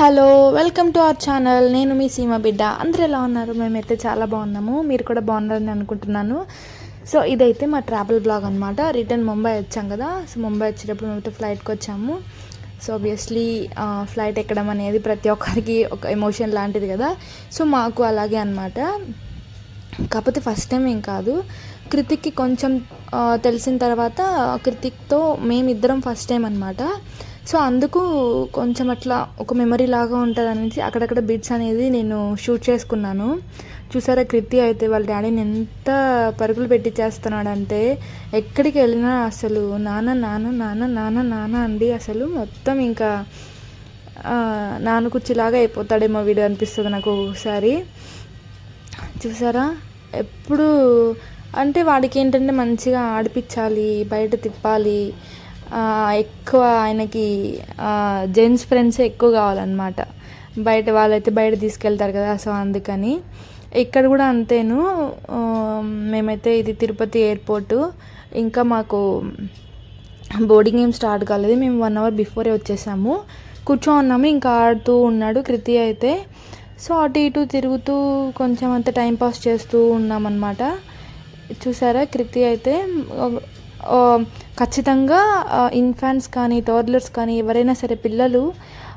Hello welcome to our channel. నేను మీ సీమ బిడ్డ. అందరూ ఎలా ఉన్నారు? మేమైతే చాలా బాగున్నాము. మీరు కూడా బాగున్నారని అనుకుంటున్నాను. సో ఇదైతే మా ట్రావెల్ బ్లాగ్ అనమాట రిటర్న్ ముంబై వచ్చాం కదా. సో ముంబై వచ్చేటప్పుడు మేమైతే ఫ్లైట్కి వచ్చాము. సో ఆబ్వియస్లీ ఫ్లైట్ ఎక్కడం అనేది ప్రతి ఒక్కరికి ఒక ఎమోషన్ లాంటిది కదా. సో మాకు అలాగే అనమాట కాకపోతే ఫస్ట్ టైం ఏం కాదు. కృతిక్కి కొంచెం తెలిసిన తర్వాత కృతిక్తో మేమిద్దరం ఫస్ట్ టైం అనమాట సో అందుకు కొంచెం అట్లా ఒక మెమరీ లాగా ఉంటుంది అనేసి అక్కడక్కడ బిట్స్ అనేది నేను షూట్ చేసుకున్నాను. చూసారా కృతి అయితే వాళ్ళ డాడీని ఎంత పరుగులు పెట్టి చేస్తున్నాడంటే ఎక్కడికి వెళ్ళినా అసలు నాన్న నాన్న నాన్న నాన్న నాన్న అండి అసలు మొత్తం ఇంకా నాన్న కుర్చీలాగా అయిపోతాడేమో వీడు అనిపిస్తుంది నాకు ఒక్కొక్కసారి చూసారా? ఎప్పుడు అంటే వాడికి ఏంటంటే మంచిగా ఆడిపించాలి బయట తిప్పాలి ఎక్కువ ఆయనకి జెంట్స్ ఫ్రెండ్స్ ఎక్కువ కావాలన్నమాట. బయట వాళ్ళైతే బయట తీసుకెళ్తారు కదా సో అందుకని. ఇక్కడ కూడా అంతేను. మేమైతే ఇది తిరుపతి ఎయిర్పోర్టు. ఇంకా మాకు బోర్డింగ్ ఏం స్టార్ట్ కాలేదు. మేము వన్ అవర్ బిఫోరే వచ్చేసాము. కూర్చో ఉన్నాము ఇంకా ఆడుతూ ఉన్నాడు కృతి అయితే. సో అటు ఇటు తిరుగుతూ కొంచెం అంత టైం పాస్ చేస్తూ ఉన్నామన్నమాట. చూసారా కృతి అయితే? ఖచ్చితంగా ఇన్ఫాన్స్ కానీ టోర్లర్స్ కానీ ఎవరైనా సరే పిల్లలు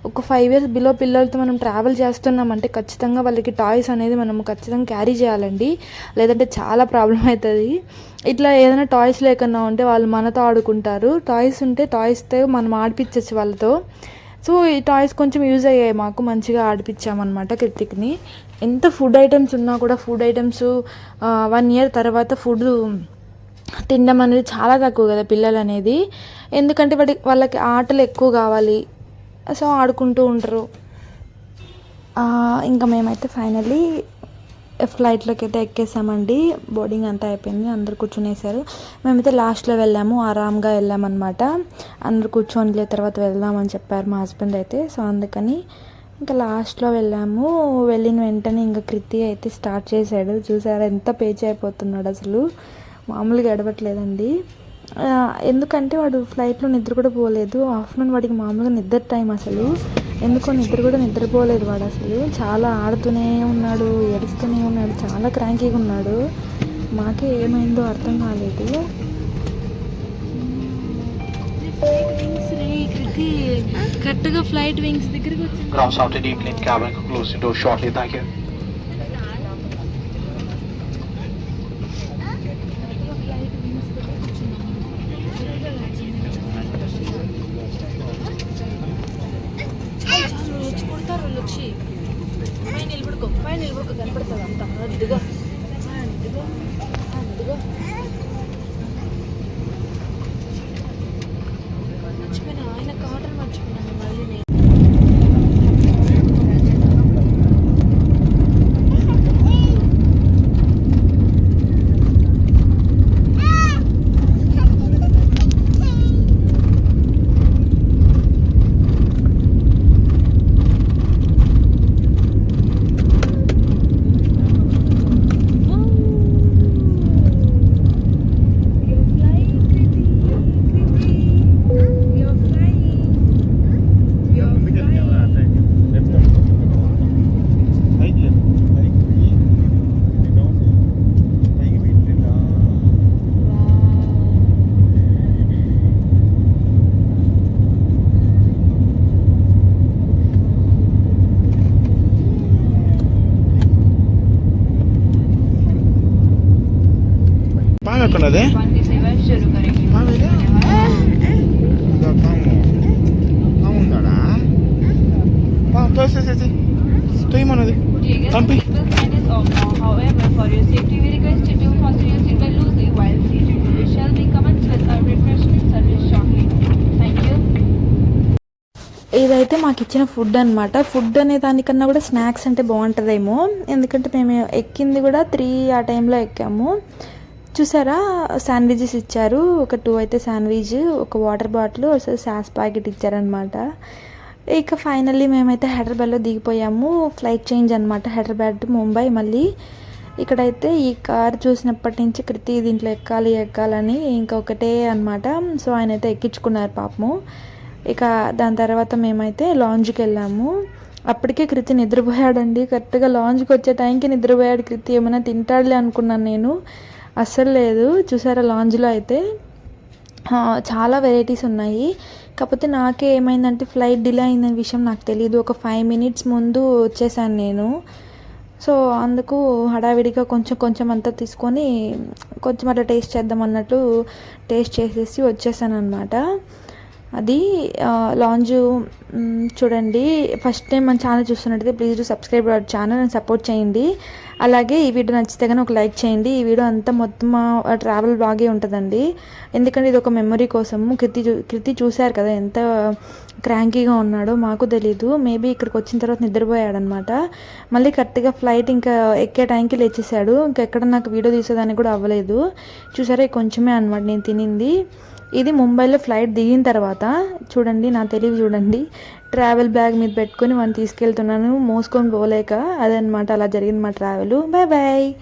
ఒక ఫైవ్ ఇయర్స్ బిలో పిల్లలతో మనం ట్రావెల్ చేస్తున్నామంటే ఖచ్చితంగా వాళ్ళకి టాయ్స్ అనేది మనం ఖచ్చితంగా క్యారీ చేయాలండి. లేదంటే చాలా ప్రాబ్లం అవుతుంది ఇట్లా ఏదైనా టాయ్స్ లేకుండా ఉంటే వాళ్ళు మనతో ఆడుకుంటారు. టాయ్స్ ఉంటే టాయ్స్తో మనం ఆడిపించచ్చు వాళ్ళతో. సో ఈ టాయ్స్ కొంచెం యూజ్ అయ్యాయి మాకు మంచిగా ఆడిపించామన్నమాట కృతిక్ని. ఎంత ఫుడ్ ఐటమ్స్ ఉన్నా కూడా ఫుడ్ ఐటమ్స్ వన్ ఇయర్ తర్వాత ఫుడ్ తినడం అనేది చాలా తక్కువ కదా పిల్లలు అనేది ఎందుకంటే వాటి వాళ్ళకి ఆటలు ఎక్కువ కావాలి. సో ఆడుకుంటూ ఉంటారు. ఇంకా మేమైతే ఫైనల్లీ ఫ్లైట్లోకి అయితే ఎక్కేసామండి. బోర్డింగ్ అంతా అయిపోయింది. అందరు కూర్చునేసారు. మేమైతే లాస్ట్లో వెళ్ళాము. ఆరామ్గా వెళ్ళామన్నమాట. అందరు కూర్చొని తర్వాత వెళ్దామని చెప్పారు మా హస్బెండ్ అయితే. సో అందుకని ఇంకా లాస్ట్లో వెళ్ళాము. వెళ్ళిన వెంటనే ఇంకా కృతి అయితే స్టార్ట్ చేశాడు. చూసారా ఎంత పేచి అయిపోతున్నాడు అసలు. మామూలుగా ఎడవట్లేదండి ఎందుకంటే వాడు ఫ్లైట్లో నిద్ర కూడా పోలేదు. ఆఫ్టర్నూన్ వాడికి మామూలుగా నిద్ర టైం అసలు. ఎందుకో నిద్ర కూడా నిద్రపోలేదు వాడు అసలు. చాలా ఆడుతూనే ఉన్నాడు ఏడుస్తూనే ఉన్నాడు చాలా క్రాంకీగా ఉన్నాడు. మాకే ఏమైందో అర్థం కాలేదు. కరెక్ట్గా ఫ్లైట్ వింగ్స్ దగ్గరికి వచ్చింది. కనపడుతుంది. అంతా. అదిగో అదిగో అదిగో में कौन है पाँव में पाँव पाँव ఉందాడా పాము తోసేసేసి తొయ్యమన్నది పంపి However, for your safety, we request you to fasten your seatbelt loosely while seated. We shall be commenced with our refreshment service shortly. Thank you. ఇదైతే మాకు ఇచ్చిన ఫుడ్ అనమాట ఫుడ్ అనే దానికన్నా కూడా స్నాక్స్ అంటే బాగుంటుందేమో ఎందుకంటే మేము ఎక్కింది కూడా త్రీ ఆ టైంలో ఎక్కాము చూసారా? శాండ్విచెస్ ఇచ్చారు. ఒక టూ అయితే శాండ్విచ్ ఒక వాటర్ బాటిల్ సాస్ ప్యాకెట్ ఇచ్చారనమాట ఇక ఫైనల్లీ మేమైతే హైదరాబాద్లో దిగిపోయాము. ఫ్లైట్ చేంజ్ అనమాట హైదరాబాద్ టు ముంబై మళ్ళీ. ఇక్కడైతే ఈ కార్ చూసినప్పటి నుంచి కృతి దీంట్లో ఎక్కాలి ఎక్కాలని ఇంకొకటే అనమాట సో ఆయన అయితే ఎక్కించుకున్నారు పాపము. ఇక దాని తర్వాత మేమైతే లాంజ్కి వెళ్ళాము. అప్పటికే కృతి నిద్రపోయాడండి. కరెక్ట్గా లాంజ్కి వచ్చే టైంకి నిద్రపోయాడు కృతి. ఏమైనా తింటాడులే అనుకున్నాను నేను. అస్సలు లేదు. చూసారా లాంజ్లో అయితే? చాలా వెరైటీస్ ఉన్నాయి. కాకపోతే నాకే ఏమైందంటే ఫ్లైట్ డిలే అయిందనే విషయం నాకు తెలియదు ఒక ఫైవ్ మినిట్స్ ముందు వచ్చేసాను నేను. సో అందుకు హడావిడిగా కొంచెం కొంచెం అంతా తీసుకొని కొంచెం అట్లా టేస్ట్ చేద్దాం అన్నట్టు టేస్ట్ చేసేసి వచ్చేసాను అనమాట అది లాంజ్ చూడండి ఫస్ట్ టైం మన ఛానల్ చూస్తున్నట్టయితే please do subscribe our channel and support చేయండి. అలాగే ఈ వీడియో నచ్చితే కానీ ఒక లైక్ చేయండి. ఈ వీడియో అంతా మొత్తం ట్రావెల్ బాగే ఉంటుందండి. ఎందుకంటే ఇది ఒక మెమొరీ కోసము. కృతి చూ కృతి చూశారు కదా ఎంత క్రాంకీగా ఉన్నాడో మాకు తెలీదు. మేబీ ఇక్కడికి వచ్చిన తర్వాత నిద్రపోయాడనమాట. మళ్ళీ కరెక్ట్గా ఫ్లైట్ ఇంకా ఎక్కే టైంకి లేచేసాడు ఇంకా ఎక్కడ నాకు వీడియో తీసేదానికి కూడా అవ్వలేదు. చూసారా కొంచెమే అనమాట నేను తినింది. ఇది ముంబైలో ఫ్లైట్ దిగిన తర్వాత. చూడండి నా తెలివి చూడండి. ట్రావెల్ బ్యాగ్ మీద పెట్టుకొని మనం తీసుకెళ్తున్నాను. మోసుకొని పోలేక. అదనమాట అలా జరిగింది మా ట్రావెల్ బాయ్ బాయ్